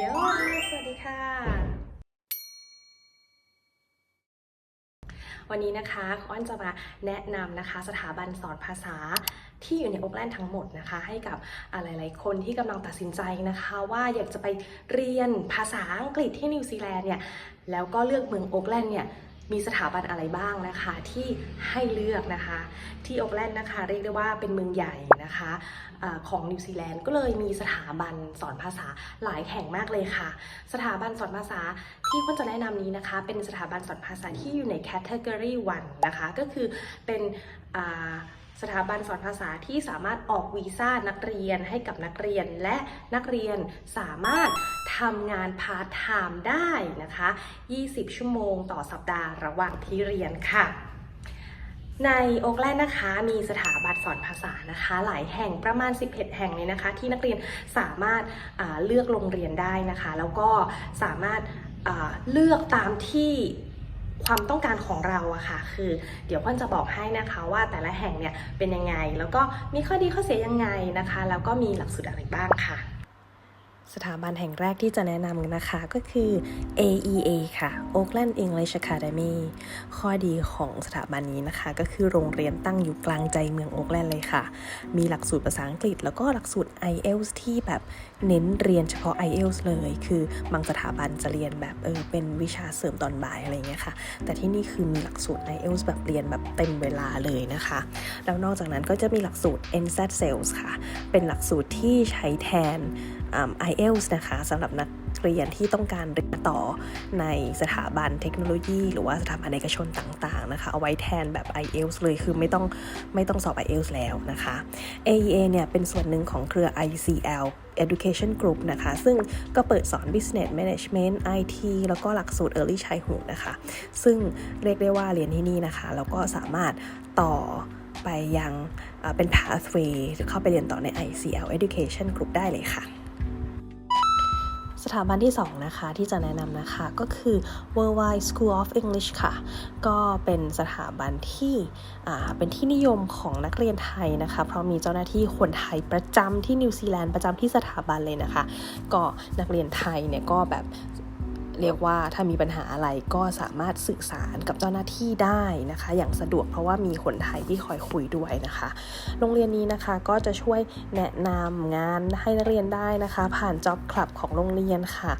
ขียว สวัสดีค่ะ วันนี้นะคะอ้อนจะมาแนะนำนะคะสถาบันสอนภาษาที่อยู่ในโอ๊กแลนด์ทั้งหมดนะคะ ให้กับหลาย ๆ คนที่กำลังตัดสินใจนะคะ ว่าอยากจะไปเรียนภาษาอังกฤษที่นิวซีแลนด์เนี่ยแล้วก็เลือกเมืองโอ๊กแลนด์เนี่ย มีสถาบันอะไรบ้างนะคะที่ให้เลือกนะคะ ที่โอ๊กแลนด์นะคะ เรียกได้ว่าเป็นเมืองใหญ่นะคะของนิวซีแลนด์ก็เลยมีสถาบันสอนภาษาหลายแห่งมากเลยค่ะ สถาบันสอนภาษาที่ควรจะแนะนำนี้นะคะ เป็นสถาบันสอนภาษาที่อยู่ในแคตตากรี1นะคะ ก็คือเป็น สถาบันสอนภาษาที่สามารถออกวีซ่านักเรียนให้กับนักเรียนและนักเรียนสามารถทำงานพาร์ทไทม์ได้นะคะ 20 ชั่วโมงต่อสัปดาห์ระหว่างที่เรียนค่ะในโอ๊กแลนด์นะคะมีสถาบันสอนภาษานะคะ หลายแห่งประมาณ 11 แห่งเลยนะคะ ที่นักเรียนสามารถเลือกโรงเรียนได้นะคะ แล้วก็สามารถเลือกตามที่ ความต้องการของเราอะค่ะ คือเดี๋ยวพ่อนจะบอกให้นะคะว่าแต่ละแห่งเนี่ยเป็นยังไง แล้วก็มีข้อดีข้อเสียยังไงนะคะ แล้วก็มีหลักสูตรอะไรบ้างค่ะ สถาบันแห่งแรกที่จะแนะนำนะคะก็คือ AEA ค่ะ Oakland English Academy ข้อดีของสถาบันนี้นะคะ ก็คือโรงเรียนตั้งอยู่กลางใจเมืองโอ๊กแลนด์เลยค่ะ มีหลักสูตรภาษาอังกฤษ แล้วก็หลักสูตร IELTS ที่แบบเน้นเรียนเฉพาะ IELTS เลย คือบางสถาบันจะเรียนแบบเออเป็นวิชาเสริมตอนบ่ายอะไรเงี้ยค่ะ แต่ที่นี่คือมีหลักสูตร IELTS แบบเรียนแบบเต็มเวลาเลยนะคะ แล้วนอกจากนั้นก็จะมีหลักสูตร NSAT Sales ค่ะ เป็นหลักสูตรที่ใช้แทน อ่า IELTS นะคะสำหรับนักเรียนที่ต้องการเรียนต่อในสถาบันเทคโนโลยี หรือว่าสถาบันเอกชนต่างๆนะคะเอาไว้แทนแบบ IELTS เลยคือไม่ต้องไม่ต้องสอบ IELTS แล้วนะคะ AEA เนี่ยเป็นส่วนหนึ่งของเครือ ICL Education Group นะคะ ซึ่งก็เปิดสอน Business Management IT แล้วก็หลักสูตร Early Childhood นะคะ ซึ่งเรียกได้ว่าเรียนที่นี่นะคะ แล้วก็สามารถต่อไปยังเป็น pathway เข้าไปเรียนต่อใน ICL Education Group ได้เลยค่ะ สถาบันที่ 2 นะคะ ที่จะแนะนำนะคะ ก็คือ Worldwide School of English ค่ะ ก็เป็นสถาบันที่เป็นที่นิยมของนักเรียนไทยนะคะ เพราะมีเจ้าหน้าที่คนไทยประจำที่นิวซีแลนด์ประจำที่สถาบันเลยนะคะ ก็นักเรียนไทยเนี่ยก็แบบ เรียกว่าถ้ามีปัญหาอะไรก็สามารถสื่อสารกับเจ้าหน้าที่ได้นะคะ อย่างสะดวกเพราะว่ามีคนไทยที่คอยคุยด้วยนะคะ โรงเรียนนี้นะคะก็จะช่วยแนะนำงานให้นักเรียนได้นะคะ ผ่าน Job Club ของโรงเรียนค่ะ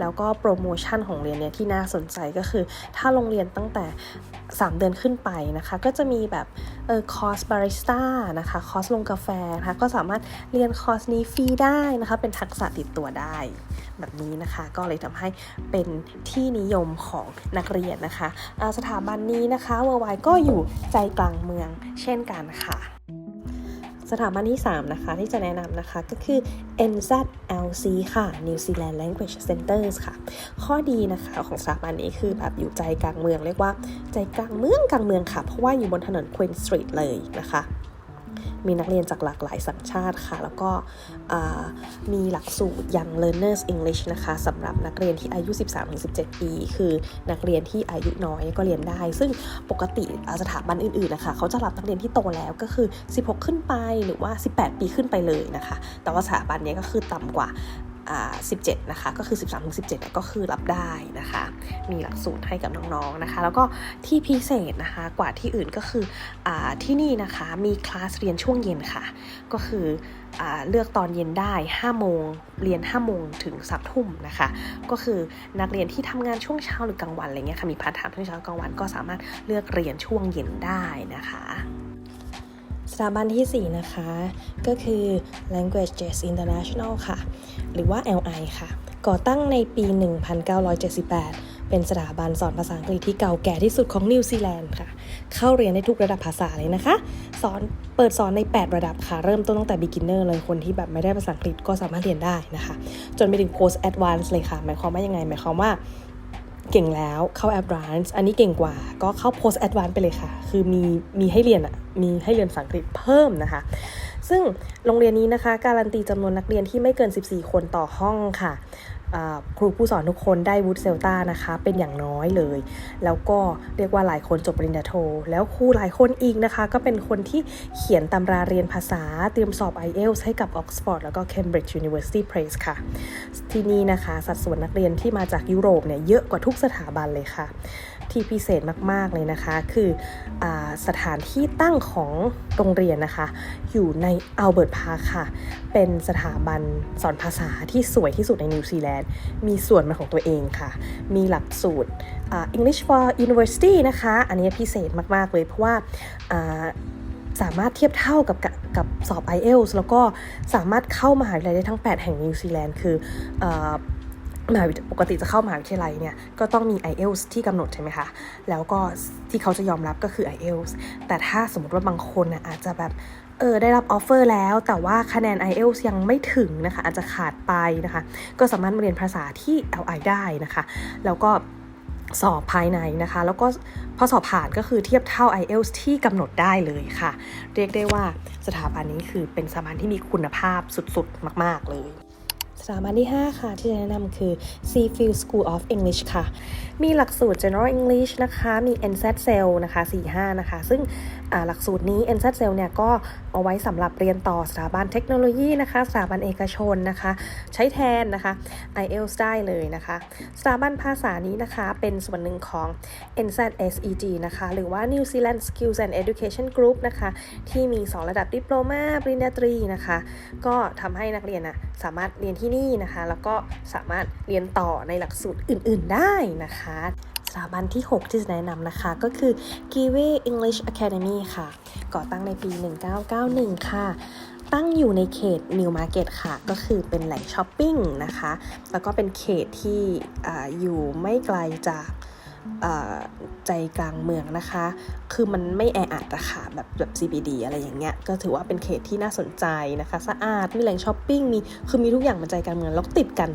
แล้วก็โปรโมชั่นของโรงเรียนเนี่ยที่น่าสนใจก็คือ ถ้าโรงเรียนตั้งแต่ 3 เดือนขึ้นไปนะคะ ก็จะมีแบบเออคอร์สบาริสต้านะคะคอร์สลงกาแฟนะคะก็สามารถเรียนคอร์สนี้ฟรีได้นะคะ เป็นทักษะติดตัวได้ แบบนี้นะคะ ก็เลยทำให้เป็นที่นิยมของนักเรียนนะคะสถาบันนี้นะคะเวอร์ไวก็อยู่ใจกลางเมืองเช่นกันค่ะสถาบันที่ 3 นะคะ ที่จะแนะนำนะคะก็คือ NZLC ค่ะ New Zealand Language Centers ค่ะ ข้อดีนะคะของสถาบันนี้คือแบบอยู่ใจกลางเมือง เรียกว่าใจกลางเมืองกลางเมืองค่ะ เพราะว่าอยู่บนถนน Queen Street เลยนะคะ มีนักเรียนจากหลากหลายสัญชาติค่ะ แล้วก็มีหลักสูตรยัง Learners English นะคะสำหรับนักเรียนที่อายุ 13-17 ปี คือนักเรียนที่อายุน้อยก็เรียนได้ ซึ่งปกติสถาบันอื่นๆนะคะเขาจะรับนักเรียนที่โตแล้วก็คือ 16 ขึ้นไปหรือว่า 18 ปีขึ้นไปเลยนะคะ แต่ว่าสถาบันนี้ก็คือต่ำกว่า 17 นะคะ ก็คือ 13-17เนี่ยก็คือรับได้นะคะ มีหลักสูตรให้กับน้องๆนะคะ แล้วก็ที่พิเศษนะคะกว่าที่อื่นก็คืออที่นี่นะคะมีคลาสเรียนช่วงเย็นค่ะ ก็คืออเลือกตอนเย็นได้ 5 โมง เรียน 5 โมงถึง3ทุ่มนะคะ ก็คือนักเรียนที่ทำงานช่วงเช้าหรือกลางวันอะไรเงี้ยค่ะ มีพาร์ทไทม์ช่วงเช้ากลางวันก็สามารถเลือกเรียนช่วงเย็นได้นะคะ สถาบันทีสี่ 4 นะคะ ก็คือ Languages International ค่ะ หรือว่า LI ค่ะ ก่อตั้งในปี 1978 เป็นสถาบันสอนภาษาอังกฤษที่เก่าแก่ที่สุดของนิวซีแลนด์ค่ะ เข้าเรียนได้ทุกระดับภาษาเลยนะคะ สอนเปิดสอนใน 8 ระดับค่ะ เริ่มต้นตั้งแต่ beginner เลยคนที่แบบไม่ได้ภาษาอังกฤษก็สามารถเรียนได้นะคะ จนไปถึง post advanced เลยค่ะ หมายความว่ายังไง หมายความว่า เก่งแล้วเข้า advanced อันนี้เก่งกว่าก็เข้า post advanced ไปเลยค่ะ คือมีมีให้เรียนอะมีให้เรียนภาษาอังกฤษเพิ่มนะคะ ซึ่งโรงเรียนนี้นะคะ การันตีจำนวนนักเรียนที่ไม่เกิน 14 คนต่อห้องค่ะ ครูผู้สอนทุกคนได้วุฒิเซลตานะคะ เป็นอย่างน้อยเลย แล้วก็เรียกว่าหลายคนจบปริญญาโท แล้วครูหลายคนอีกนะคะ ก็เป็นคนที่เขียนตำราเรียนภาษาเตรียมสอบ IELTS ให้กับ Oxford แล้วก็ Cambridge University Press ค่ะ ที่นี่นะคะ สัดส่วนนักเรียนที่มาจากยุโรปเนี่ยเยอะกว่าทุกสถาบันเลยค่ะ ที่พิเศษมาก ๆ เลยนะคะ คือ สถานที่ตั้งของโรงเรียนนะคะ อยู่ในอัลเบิร์ตพาร์คค่ะ เป็นสถาบันสอนภาษาที่สวยที่สุดในนิวซีแลนด์ มีส่วนเป็นของตัวเองค่ะ มีหลักสูตรอ่า English for University นะคะ อันนี้พิเศษมาก ๆ เลยเพราะว่าสามารถเทียบเท่ากับกับกบสอบ IELTS แล้วก็สามารถเข้ามหาวิทยาลัยได้ทั้ง 8 แห่งนิวซีแลนด์คืออ มหาวิทยปกติจะเข้ามหาวิทยาลัยเนี่ยก็ต้องมี IELTS ที่กำหนดใช่ไหมคะ แล้วก็ที่เขาจะยอมรับก็คือ IELTS แต่ถ้าสมมติว่าบางคนน่ะอาจจะแบบเออได้รับออฟเฟอร์แล้ว แต่ว่าคะแนน IELTS ยังไม่ถึงนะคะ อาจจะขาดไปนะคะ ก็สามารถมาเรียนภาษาที่ LI ได้นะคะ แล้วก็สอบภายในนะคะ แล้วก็พอสอบผ่านก็คือเทียบเท่า IELTS ที่กำหนดได้เลยค่ะ เรียกได้ว่าสถาบันนี้คือเป็นสถาบันที่มีคุณภาพสุดๆ มาก ๆเลย ถาบันที่ 5 ค่ะ ที่จะแนะนำคือ Seafield School of English ค่ะ มีหลักสูตร General English นะคะ มี NZ Cell นะคะ 45 นะคะ ซึ่งหลักสูตรนี้ NZ Cell เนี่ยก็เอาไว้สำหรับเรียนต่อสถาบันเทคโนโลยีนะคะ สถาบันเอกชนนะคะ ใช้แทนนะคะ IELTS ได้เลยนะคะ สถาบันภาษานี้นะคะเป็นส่วนหนึ่งของ NZSEG นะคะ หรือว่า New Zealand Skills and Education Group นะคะ ที่มี 2 ระดับดิปโลมาปริญญาตรีนะคะ ก็ทำให้นักเรียนนะสามารถเรียนที่นี่นะคะ แล้วก็สามารถเรียนต่อในหลักสูตรอื่น ๆได้นะคะสถาบันที่ 6 ที่จะแนะนำนะคะ ก็คือ Kiwi English Academy ค่ะ ก่อตั้งในปี 1991 ค่ะ ตั้งอยู่ในเขต New Market ค่ะ ก็คือเป็นแหล่งช้อปปิ้งนะคะ แล้วก็เป็นเขตที่ออยู่ไม่ไกลจาก ใจกลางเมืองนะคะ คือมันไม่แออัดอะค่ะแบบแบบ CBD อะไรอย่างเงี้ย ก็ถือว่าเป็นเขตที่น่าสนใจนะคะ สะอาด มีแหล่งช้อปปิ้ง มี คือมีทุกอย่างมันใจกลางเมือง แล้วติดกัน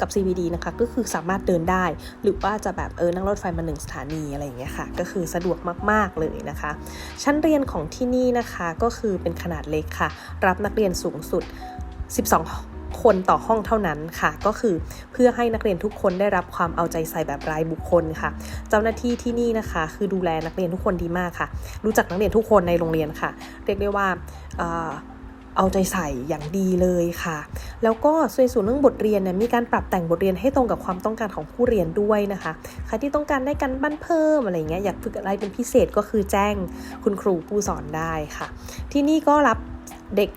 กับ CBD นะคะ ก็คือสามารถเดินได้ หรือว่าจะแบบเออ นั่งรถไฟมาหนึ่งสถานีอะไรอย่างเงี้ยค่ะ ก็คือสะดวกมาก ๆ เลยนะคะ ชั้นเรียนของที่นี่นะคะ ก็คือเป็นขนาดเล็กค่ะ รับนักเรียนสูงสุด 12 คนต่อห้องเท่านั้นค่ะ ก็คือเพื่อให้นักเรียนทุกคนได้รับความเอาใจใส่แบบรายบุคคลค่ะ เจ้าหน้าที่ที่นี่นะคะ คือดูแลนักเรียนทุกคนดีมากค่ะ รู้จักนักเรียนทุกคนในโรงเรียนค่ะ เรียกได้ว่าเอาใจใส่อย่างดีเลยค่ะ แล้วก็ส่วนส่วนเรื่องบทเรียนเนี่ยมีการปรับแต่งบทเรียนให้ตรงกับความต้องการของผู้เรียนด้วยนะคะ ใครที่ต้องการได้การบ้านเพิ่มอะไรเงี้ยอยากฝึกอะไรเป็นพิเศษก็คือแจ้งคุณครูผู้สอนได้ค่ะ ที่นี่ก็รับเด็ก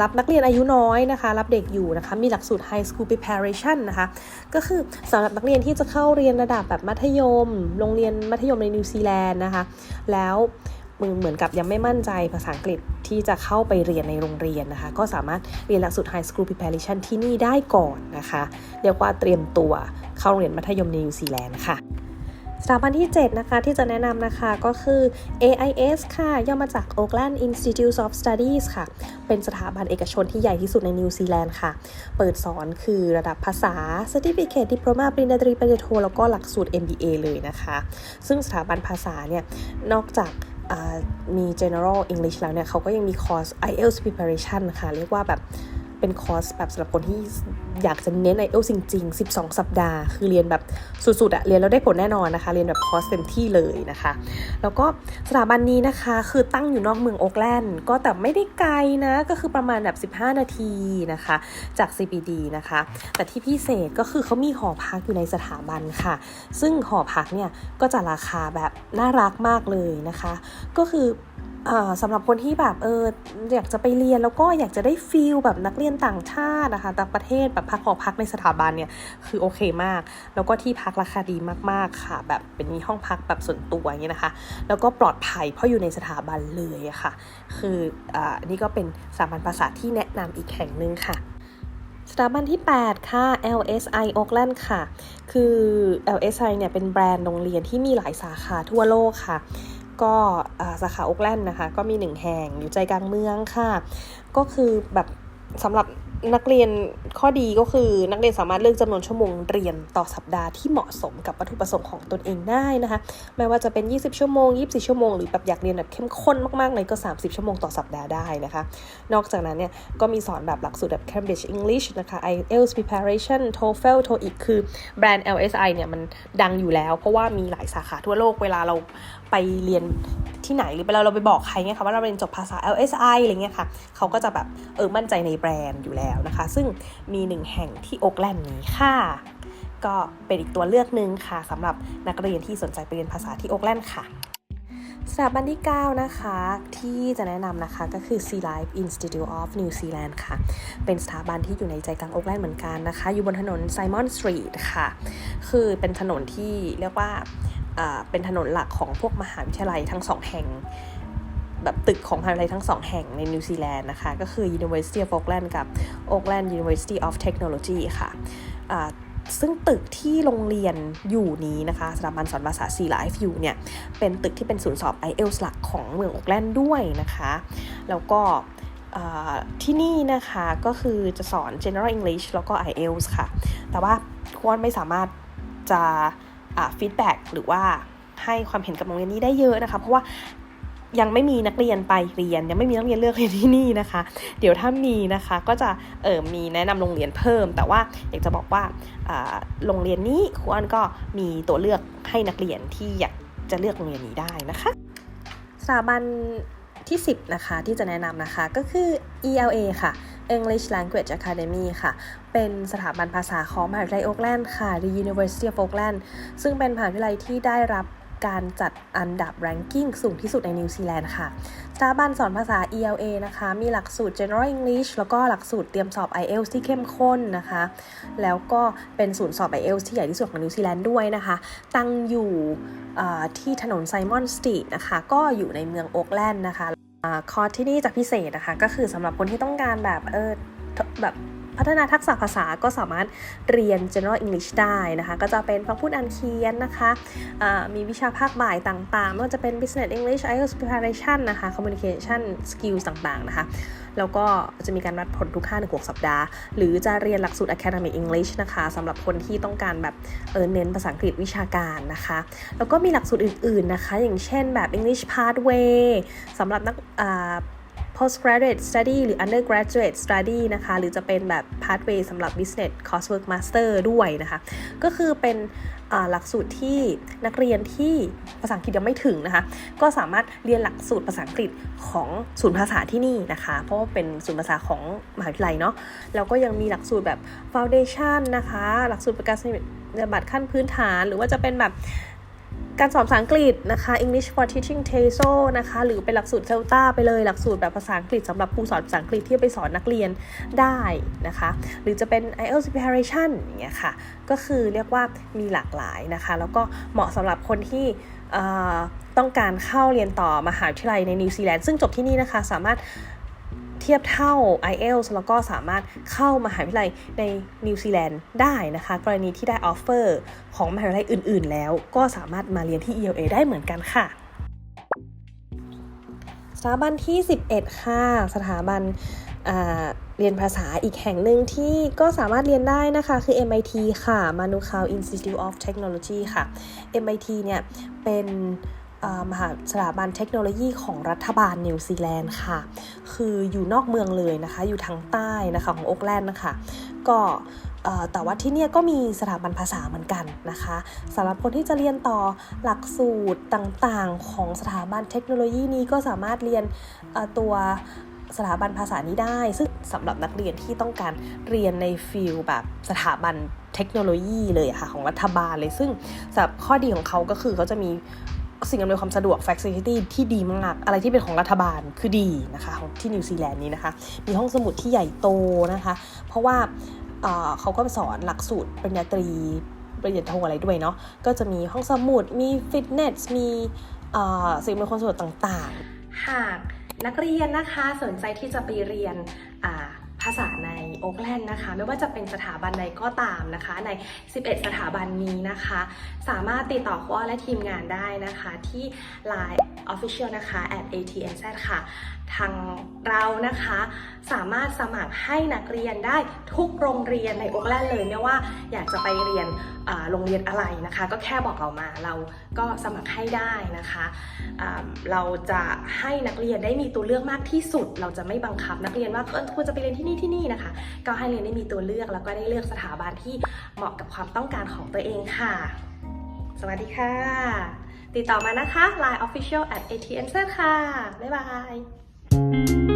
รับนักเรียนอายุน้อยนะคะ รับเด็กอยู่นะคะ มีหลักสูตร High School Preparation นะคะ ก็คือสำหรับนักเรียนที่จะเข้าเรียนระดับแบบมัธยม โรงเรียนมัธยมในนิวซีแลนด์นะคะ แล้วมึงเหมือนกับยังไม่มั่นใจภาษาอังกฤษที่จะเข้าไปเรียนในโรงเรียนนะคะ ก็สามารถเรียนหลักสูตร High School Preparation ที่นี่ได้ก่อนนะคะ เรียกว่าเตรียมตัวเข้าโรงเรียนมัธยมในนิวซีแลนด์ค่ะ สถาบันที่ 7 นะคะ ที่จะแนะนำนะคะก็คือ AIS ค่ะ ย่อมาจาก Auckland Institute of Studies ค่ะ เป็นสถาบันเอกชนที่ใหญ่ที่สุดในนิวซีแลนด์ค่ะ เปิดสอนคือระดับภาษา Certificate Diploma ปริญญาตรีปริญญาโท แล้วก็หลักสูตร MBA เลยนะคะ ซึ่งสถาบันภาษาเนี่ย นอกจากมี general English แล้วเนี่ยเขาก็ยังมีคอร์ส IELTS preparation ค่ะ เรียกว่าแบบ เป็นคอร์สแบบสำหรับคนที่อยากจะเน้น IELTS จริง ๆ 12 สัปดาห์ คือเรียนแบบสุดๆอะเรียนแล้วได้ผลแน่นอนนะคะ เรียนแบบคอร์สเต็มที่เลยนะคะ แล้วก็สถาบันนี้นะคะ คือตั้งอยู่นอกเมืองโอ๊กแลนด์ ก็แต่ไม่ได้ไกลนะ ก็คือประมาณแบบ 15 นาทีนะคะ จาก CBD นะคะ แต่ที่พิเศษก็คือเขามีหอพักอยู่ในสถาบันค่ะ ซึ่งหอพักเนี่ยก็จะราคาแบบน่ารักมากเลยนะคะ ก็คือ สำหรับคนที่แบบเอออยากจะไปเรียนแล้วก็อยากจะได้ฟีลแบบนักเรียนต่างชาตินะคะต่างประเทศแบบพักหอพักในสถาบันเนี่ยคือโอเคมาก แล้วก็ที่พักราคาดีมากๆค่ะ แบบเป็นมีห้องพักแบบส่วนตัวอย่างเงี้ยนะคะ แล้วก็ปลอดภัยเพราะอยู่ในสถาบันเลยะค่ะ คืออ่านี่ก็เป็นสถาบันภาษาที่แนะนำอีกแห่งหนึ่งค่ะสถาบันที่ 8 ค่ะ LSI Oakland ค่ะ คือ LSI เนี่ยเป็นแบรนด์โรงเรียนที่มีหลายสาขาทั่วโลกค่ะ ก็สาขาโอ๊กแลนด์นะคะ ก็มีหนึ่งแห่งอยู่ใจกลางเมืองค่ะ ก็คือแบบสำหรับนักเรียนข้อดีก็คือนักเรียนสามารถเลือกจำนวนชั่วโมงเรียนต่อสัปดาห์ที่เหมาะสมกับวัตถุประสงค์ของตนเองได้นะคะไม่ว่าจะเป็น 20 ชั่วโมง 24 ชั่วโมงหรือแบบอยากเรียนแบบเข้มข้นมากๆเลยก็ 30 ชั่วโมงต่อสัปดาห์ได้นะคะ นอกจากนั้นเนี่ยก็มีสอนแบบหลักสูตรแบบ Cambridge English นะคะ IELTS Preparation TOEFL TOEIC คือแบรนด์ LSI เนี่ยมันดังอยู่แล้ว เพราะว่ามีหลายสาขาทั่วโลกเวลาเรา ไปเรียนที่ไหนหรือเวลาเราไปบอกใครเนี่ยค่ะว่าเราเรียนจบภาษา LSI อะไรเงี้ยค่ะเขาก็จะแบบเออมั่นใจในแบรนด์อยู่แล้วนะคะ ซึ่งมีหนึ่งแห่งที่โอ๊กแลนด์นี้ค่ะ ก็เป็นอีกตัวเลือกหนึ่งค่ะสำหรับนักเรียนที่สนใจไปเรียนภาษาที่โอ๊กแลนด์ค่ะสถาบันที่ 9 นะคะ ที่จะแนะนำนะคะก็คือ Sea Life Institute of New Zealand ค่ะ เป็นสถาบันที่อยู่ในใจกลางโอ๊กแลนด์เหมือนกันนะคะ อยู่บนถนน Simon Street ค่ะ คือเป็นถนนที่เรียกว่า เป็นถนนหลักของพวกมหาวิทยาลัยทั้งสองแห่ง แบบตึกของมหาวิทยาลัยทั้งสองแห่งในนิวซีแลนด์นะคะ ก็คือ University of Auckland กับ Auckland University of Technology ค่ะอ่าซึ่งตึกที่โรงเรียนอยู่นี้นะคะสถาบันสอนภาษา Sea Life อยู่เนี่ย เป็นตึกที่เป็นศูนย์สอบ IELTS หลักของเมืองโอ๊กแลนด์ด้วยนะคะ แล้วก็ที่นี่นะคะก็คือจะสอน General English แล้วก็ IELTS ค่ะ แต่ว่าควรไม่สามารถจะ ฟีดแบ็กหรือว่าให้ความเห็นกับโรงเรียนนี้ได้เยอะนะคะ เพราะว่ายังไม่มีนักเรียนไปเรียน ยังไม่มีนักเรียนเลือกเรียนที่นี่นะคะ เดี๋ยวถ้ามีนะคะก็จะเออมีแนะนำโรงเรียนเพิ่ม แต่ว่าอยากจะบอกว่าอ่าโรงเรียนนี้ครูอ้อนก็มีตัวเลือกให้นักเรียนที่อยากจะเลือกโรงเรียนนี้ได้นะคะสถาบัน ที่ 10 นะคะ ที่จะแนะนำนะคะก็คือ ELA ค่ะ English Language Academy ค่ะ เป็นสถาบันภาษาของมหาวิทยาลัยโอ๊กแลนด์ค่ะ The University of Auckland ซึ่งเป็นมหาวิทยาลัยที่ได้รับการจัดอันดับ ranking สูงที่สุดในนิวซีแลนด์ค่ะ สถาบันสอนภาษา ELA นะคะ มีหลักสูตร General English แล้วก็หลักสูตรเตรียมสอบ IELTS ที่เข้มข้นนะคะ แล้วก็เป็นศูนย์สอบ IELTS ที่ใหญ่ที่สุดของนิวซีแลนด์ด้วยนะคะ ตั้งอยู่ที่ถนนไซมอนสตรีทนะคะ ก็อยู่ในเมืองโอ๊กแลนด์นะคะ คอร์สที่นี่จะพิเศษนะคะ ก็คือสำหรับคนที่ต้องการแบบเออแบบ พัฒนาทักษะภาษาก็สามารถเรียน general English ได้นะคะ ก็จะเป็นฟังพูดอ่านเขียนนะคะอ่ามีวิชาภาคบ่ายต่างๆไม่ว่าจะเป็น business English IELTS preparation นะคะ communication skills ต่างๆนะคะแล้วก็จะมีการวัดผลทุก 5 1 6 สัปดาห์ หรือจะเรียนหลักสูตร academic English นะคะสำหรับคนที่ต้องการแบบเออเน้นภาษาอังกฤษวิชาการนะคะ แล้วก็มีหลักสูตรอื่น ๆนะคะ อย่างเช่นแบบ English Pathway สำหรับนักอ่า postgraduate study หรือ undergraduate study นะคะ หรือจะเป็นแบบ pathway สำหรับ business coursework master ด้วยนะคะ ก็คือเป็นหลักสูตรที่นักเรียนที่ภาษาอังกฤษยังไม่ถึงนะคะ ก็สามารถเรียนหลักสูตรภาษาอังกฤษของศูนย์ภาษาที่นี่นะคะ เพราะว่าเป็นศูนย์ภาษาของมหาวิทยาลัยเนาะ แล้วก็ยังมีหลักสูตรแบบ foundation นะคะ หลักสูตรประกาศนียบัตรขั้นพื้นฐาน หรือว่าจะเป็นแบบ การสอนภาษาอังกฤษนะคะ English for Teaching TESOL นะคะ หรือเป็นหลักสูตรเซลตาไปเลย หลักสูตรแบบภาษาอังกฤษสำหรับครูสอนภาษาอังกฤษที่จะไปสอนนักเรียนได้นะคะ หรือจะเป็น IELTS preparation อย่างเงี้ยค่ะ ก็คือเรียกว่ามีหลากหลายนะคะ แล้วก็เหมาะสำหรับคนที่ต้องการเข้าเรียนต่อมหาวิทยาลัยในนิวซีแลนด์ซึ่งจบที่นี่นะคะ สามารถ ทียบเท่า IELTS แล้วก็สามารถเข้ามหาวิทยาลัยในนิวซีแลนด์ได้นะคะ กรณีที่ได้ออฟเฟอร์ของมหาวิทยาลัยอื่น ๆ แล้วก็สามารถมาเรียนที่ ELA ได้เหมือนกันค่ะสถาบันที่ 11 ค่ะ สถาบันเรียนภาษาอีกแห่งหนึ่งที่ก็สามารถเรียนได้นะคะ คือ MIT ค่ะ Manukau Institute of Technology ค่ะ MIT เนี่ยเป็น มหาสถาบันเทคโนโลยีของรัฐบาลนิวซีแลนด์ค่ะ คืออยู่นอกเมืองเลยนะคะ อยู่ทางใต้นะคะของโอ๊กแลนด์นะคะ ก็แต่ว่าที่เนี่ยก็มีสถาบันภาษาเหมือนกันนะคะสำหรับคนที่จะเรียนต่อหลักสูตรต่างๆ ของสถาบันเทคโนโลยีนี้ก็สามารถเรียนตัวสถาบันภาษานี้ได้ ซึ่งสำหรับนักเรียนที่ต้องการเรียนในฟิลแบบสถาบันเทคโนโลยีเลยค่ะของรัฐบาลเลย ซึ่งสำหรับข้อดีของเขาก็คือเขาจะมี สิ่งอำนวยความสะดวก facility ที่ดีมาก อะไรที่เป็นของรัฐบาลคือดีนะคะของที่นิวซีแลนด์นี้นะคะ มีห้องสมุดที่ใหญ่โตนะคะ เพราะว่าเเขาก็สอนหลักสูตรปริญญาตรีปริญญาโทอะไรด้วยเนาะ ก็จะมีห้องสมุด มีฟิตเนส มีสิ่งอำนวยความสะดวกต่างๆ หากนักเรียนนะคะสนใจที่จะไปเรียนาภาษาในโอ๊กแลนด์นะคะ ไม่ว่าจะเป็นสถาบันใดก็ตามนะคะ ใน 11 สถาบันนี้นะคะ สามารถติดต่อควอและทีมงานได้นะคะ ที่ Line Official นะคะ at atnz ค่ะ ทางเรานะคะสามารถสมัครให้นักเรียนได้ทุกโรงเรียนในโอ๊กแลนด์เลยไม่ว่าอยากจะไปเรียนโรงเรียนอะไรนะคะ ก็แค่บอกเรามาเราก็สมัครให้ได้นะคะเราจะให้นักเรียนได้มีตัวเลือกมากที่สุด เราจะไม่บังคับนักเรียนว่าควรจะไปเรียนที่นี่ที่นี่นะคะ ก็ให้เรียนได้มีตัวเลือกแล้วก็ได้เลือกสถาบันที่เหมาะกับความต้องการของตัวเองค่ะ สวัสดีค่ะ ติดต่อมานะคะ Line Official at ATNZ ค่ะ บ๊ายบาย Música